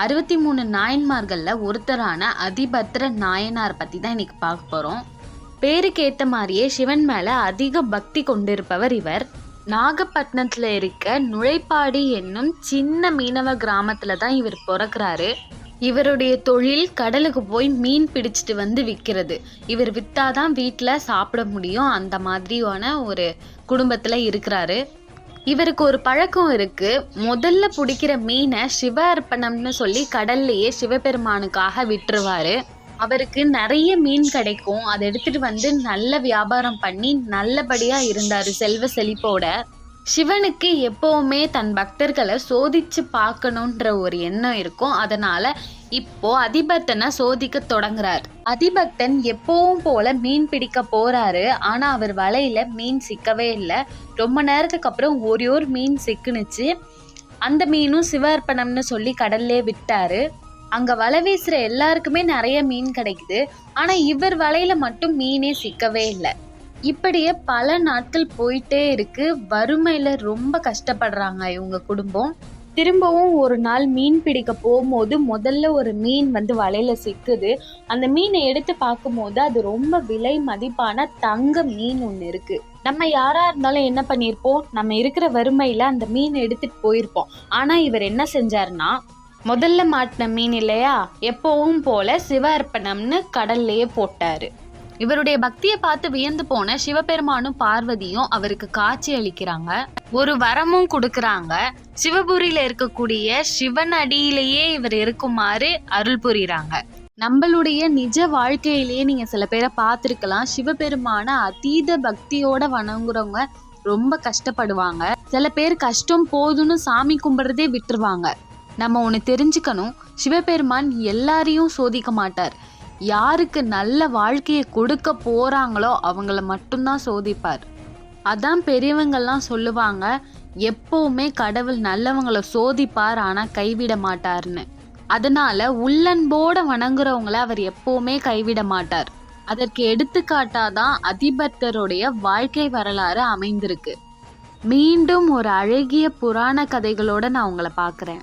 அறுபத்தி மூணு நாயன்மார்களில் ஒருத்தரான அதிபத்ர நாயனார் பற்றி தான் இன்னைக்கு பார்க்க போகிறோம் பேருக்கு ஏற்ற மாதிரியே சிவன் மேலே அதிக பக்தி கொண்டிருப்பவர் இவர். நாகப்பட்டினத்தில் இருக்க நுழைப்பாடி என்னும் சின்ன மீனவ கிராமத்தில் தான் இவர் பிறக்கிறாரு. இவருடைய தொழில் கடலுக்கு போய் மீன் பிடிச்சிட்டு வந்து விற்கிறது இவர் விற்றாதான் வீட்டில் சாப்பிட முடியும். அந்த மாதிரியான ஒரு குடும்பத்தில் இருக்கிறாரு. இவருக்கு ஒரு பழக்கம் இருக்கு. முதல்ல பிடிக்கிற மீனை சிவ அர்ப்பணம்னு சொல்லி கடல்லையே சிவபெருமானுக்காக விட்டுருவாரு. அவருக்கு நிறைய மீன் கிடைக்கும். அதை எடுத்துட்டு வந்து நல்ல வியாபாரம் பண்ணி நல்லபடியா இருந்தாரு செல்வ செழிப்போட. சிவனுக்கு எப்பவுமே தன் பக்தர்களை சோதிச்சு பார்க்கணுன்ற ஒரு எண்ணம் இருக்கும். அதனால இப்போ அதிபக்தனை சோதிக்க தொடங்குறார். அதிபக்தன் எப்பவும் போல மீன் பிடிக்க போறாரு. ஆனா அவர் வலையில மீன் சிக்கவே இல்லை. ரொம்ப நேரத்துக்கு அப்புறம் ஒரே ஒரு மீன் சிக்குனுச்சு. அந்த மீனும் சிவார்ப்பணம்னு சொல்லி கடல்லே விட்டாரு. அங்க வலை வீசுற எல்லாருக்குமே நிறைய மீன் கிடைக்குது. ஆனா இவர் வலையில மட்டும் மீனே சிக்கவே இல்லை. இப்படியே பல நாட்கள் போயிட்டே இருக்கு. வறுமையில ரொம்ப கஷ்டப்படுறாங்க இவங்க குடும்பம். திரும்பவும் ஒரு நாள் மீன் பிடிக்க போகும்போது முதல்ல ஒரு மீன் வந்து வலையில சிக்குது. அந்த மீனை எடுத்து பார்க்கும்போது அது ரொம்ப விலை மதிப்பான தங்க மீன் ஒன்று இருக்கு. நம்ம யாரா இருந்தாலும் என்ன பண்ணியிருப்போம்? நம்ம இருக்கிற வறுமையில அந்த மீனை எடுத்துட்டு போயிருப்போம். ஆனா இவர் என்ன செஞ்சாருன்னா முதல்ல மாட்டின மீன் இல்லையா? எப்பவும் போல சிவ அர்ப்பணம்னு கடல்லையே போட்டாரு. இவருடைய பக்தியை பார்த்து வியந்து போன சிவபெருமானும் பார்வதியும் அவருக்கு காட்சி அளிக்கிறாங்க. ஒரு வரமும் கொடுக்கறாங்க. சிவபுரியில இருக்கக்கூடிய சிவன் அடியிலேயே இவர் இருக்குமாறு அருள் புரியுறாங்க. நம்மளுடைய நிஜ வாழ்க்கையிலேயே நீங்க சில பேரை பார்த்துருக்கலாம். சிவபெருமான அதீத பக்தியோட வணங்குறவங்க ரொம்ப கஷ்டப்படுவாங்க. சில பேர் கஷ்டம் போதும்னு சாமி கும்பிட்றதே விட்டுருவாங்க. நம்ம ஒன்று தெரிஞ்சுக்கணும். சிவபெருமான் எல்லாரையும் சோதிக்க மாட்டார். யாருக்கு நல்ல வாழ்க்கையை கொடுக்க போறாங்களோ அவங்கள மட்டும்தான் சோதிப்பார். அதான் பெரியவங்கள்லாம் சொல்லுவாங்க எப்போவுமே கடவுள் நல்லவங்களை சோதிப்பார் ஆனால் கைவிட மாட்டார்னு. அதனால உள்ளன்போட வணங்குறவங்கள அவர் எப்போவுமே கைவிட மாட்டார். அதற்கு எடுத்துக்காட்டாதான் அதிபர்தருடைய வாழ்க்கை வரலாறு அமைந்திருக்கு. மீண்டும் ஒரு அழகிய புராண கதைகளோட நான் உங்களை பார்க்குறேன்.